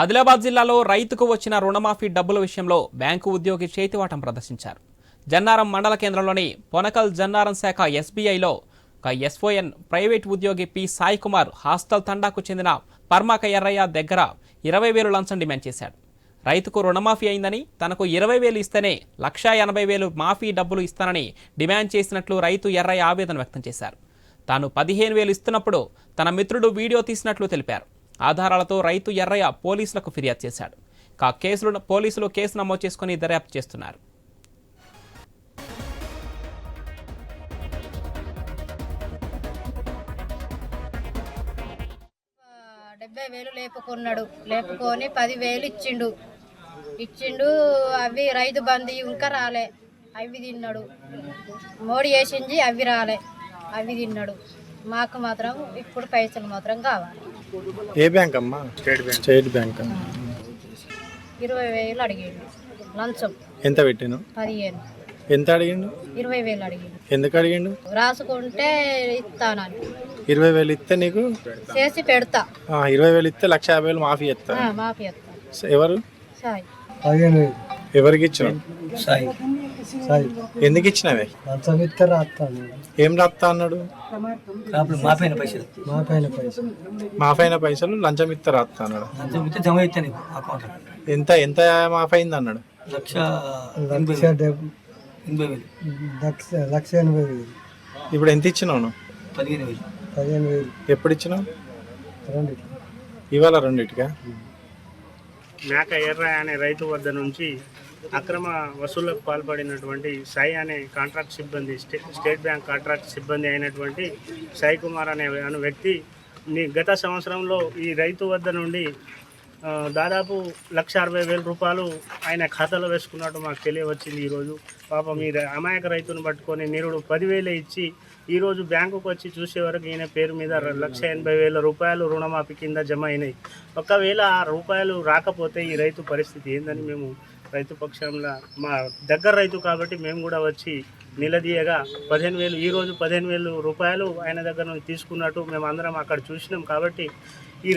ఆదిలాబాద్ జిల్లాలో రైతుకు వచ్చిన రుణమాఫీ డబ్బుల విషయంలో బ్యాంకు ఉద్యోగి చేతివాటం ప్రదర్శించారు. జన్నారం మండల కేంద్రంలోని పొనకల్ జన్నారం శాఖ ఎస్బీఐలో ఒక ఎస్ఓఎన్ ప్రైవేట్ ఉద్యోగి పి సాయి కుమార్ హాస్టల్ తండాకు చెందిన పర్మాక ఎర్రయ్య దగ్గర ఇరవై వేలు లంచం డిమాండ్ చేశాడు. రైతుకు రుణమాఫీ అయిందని తనకు ఇరవై వేలు ఇస్తేనే లక్షా ఎనభై వేలు మాఫీ డబ్బులు ఇస్తానని డిమాండ్ చేసినట్లు రైతు ఎర్రయ్య ఆవేదన వ్యక్తం చేశారు. తాను పదిహేను వేలు ఇస్తున్నప్పుడు తన మిత్రుడు వీడియో తీసినట్లు తెలిపారు. ఆధారాలతో రైతు ఎర్రయ్య పోలీసులకు ఫిర్యాదు చేశాడు. కా కేసులు పోలీసులు కేసు నమోదు చేసుకుని దర్యాప్తు చేస్తున్నారు. డెబ్బై వేలు లేపుకున్నాడు. లేపుకొని పదివేలు ఇచ్చిండు. ఇచ్చిండు అవి రైతు బంధు ఇంకా రాలే. అవి తిన్నాడు. మోడీ వేసింది అవి రాలే. అవి తిన్నాడు. మాకు మాత్రం ఇప్పుడు పైసలు మాత్రం కావాలి. ఏ బ్యాంక్ అమ్మా? State Bank. స్టేట్ బ్యాంక్ ఇరవై వేలు అడిగిండు. లంచం. ఎంత పెట్టాను పదిహేను. ఎంత అడిగిండు? ఇరవై వేలు అడిగిండు. ఎందుకు అడిగిండు? రాసుకుంటే ఇస్తానని. ఇరవై వేలు ఇస్తే నీకు? చేసి పెడతా. ఆ, ఇరవై వేలు ఇస్తే లక్ష యాభై వేలు మాఫీ చేస్తా. ఆ, మాఫీ ఇస్తా ఎవరు? సాయి. ఎవరికి ఇచ్చినావు? సాయి సాయి. ఎందుకు ఇచ్చినవే? లంచం ఇస్తే రాస్తాను ఏం రాస్తా అన్నాడు? అప్పుడు మాపైన పైసలు. మాపైన పైసలు. మాఫైన పైసలు లంచం ఇస్తే రాస్తా అన్నాడు. లంచం ఇస్తే జమ అకౌంట్ ఎంత ఎంత మాఫ్ అయింది అన్నాడు? లక్ష లక్ష ఎనభై వేలు. లక్ష లక్ష ఎనభై వేలు. ఇప్పుడు ఎంత ఇచ్చినావు పదిహేను వేలు. పదిహేను వేలు. ఎప్పుడు ఇచ్చినావు? రెండు ఇవాళ రెండిటికా? మేక ఎర్ర అనే రైతు వద్ద నుంచి అక్రమ వసూళ్ళకు పాల్పడినటువంటి సాయి అనే కాంట్రాక్ట్ సిబ్బంది స్టే స్టేట్ బ్యాంక్ కాంట్రాక్ట్ సిబ్బంది అయినటువంటి సాయి కుమార్ అనే వ్యక్తి గత సంవత్సరంలో ఈ రైతు వద్ద నుండి దాదాపు లక్ష అరవై వేల రూపాయలు ఆయన ఖాతాలో వేసుకున్నట్టు మాకు తెలియవచ్చింది ఈరోజు. పాపం ఈ అమాయక రైతును పట్టుకొని నిరుడు పదివేలు ఇచ్చి ఈరోజు బ్యాంకుకు వచ్చి చూసే వరకు ఈయన పేరు మీద లక్ష ఎనభై వేల రూపాయలు రుణమాఫీ కింద జమ అయినాయి. ఒకవేళ ఆ రూపాయలు రాకపోతే ఈ రైతు పరిస్థితి ఏందని మేము రైతు పక్షంలో మా దగ్గర రైతు కాబట్టి మేము కూడా వచ్చి నిలదీయగా పదిహేను వేలు ఈరోజు పదిహేను వేలు రూపాయలు ఆయన దగ్గర నుంచి తీసుకున్నట్టు మేము అందరం అక్కడ చూసినాం కాబట్టి ఈ